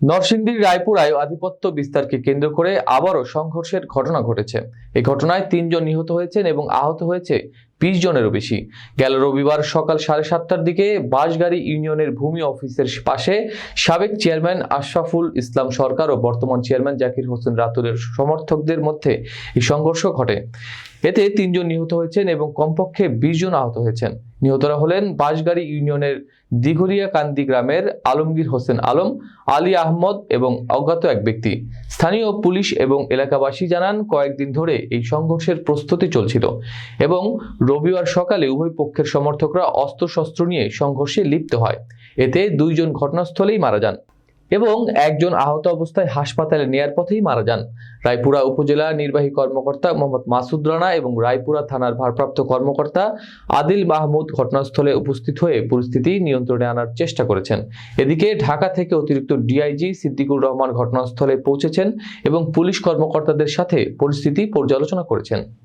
নরসিংদীর রায়পুরায় আধিপত্য বিস্তারকে কেন্দ্র করে আবারও সংঘর্ষের ঘটনা ঘটেছে। এই ঘটনায় তিনজন নিহত হয়েছেন এবং আহত হয়েছে বিশ জনেরও বেশি। গেল রবিবার সকাল সাড়ে সাতটার দিকে বাঁশগাড়ি ইউনিয়নের ভূমি অফিসের পাশে সাবেক চেয়ারম্যান আশরাফুল ইসলাম সরকার ও বর্তমান চেয়ারম্যান জাকির হোসেন রাতুরের সমর্থকদের মধ্যে এই সংঘর্ষ ঘটে। এতে তিনজন নিহত হয়েছেন এবং কমপক্ষে বিশ জন আহত হয়েছেন। নিহতরা হলেন বাঁশগাড়ি ইউনিয়নের দিঘরিয়া কান্দি গ্রামের আলমগীর হোসেন আলম, আলী আহমদ এবং অজ্ঞাত এক ব্যক্তি। স্থানীয় পুলিশ এবং এলাকাবাসী জানান, কয়েকদিন ধরে এই সংঘর্ষের প্রস্তুতি চলছিল এবং রবিবার সকালে উভয় পক্ষের সমর্থকরা অস্ত্রশস্ত্র নিয়ে সংঘর্ষে লিপ্ত হয়। এতে দুইজন ঘটনাস্থলেই মারা যান। এবং একজন আহত অবস্থায় হাসপাতালে নেয়ার পথেই মারা যান। রায়পুরা উপজেলা নির্বাহী কর্মকর্তা মোহাম্মদ মাসুদ রানা এবং রায়পুরা থানার ভারপ্রাপ্ত কর্মকর্তা আদিল মাহমুদ ঘটনাস্থলে উপস্থিত হয়ে পরিস্থিতি নিয়ন্ত্রণে আনার চেষ্টা করেছেন। এদিকে ঢাকা থেকে অতিরিক্ত ডিআইজি সিদ্দিকুর রহমান ঘটনাস্থলে পৌঁছেছেন এবং পুলিশ কর্মকর্তাদের সাথে পরিস্থিতি পর্যালোচনা করেছেন।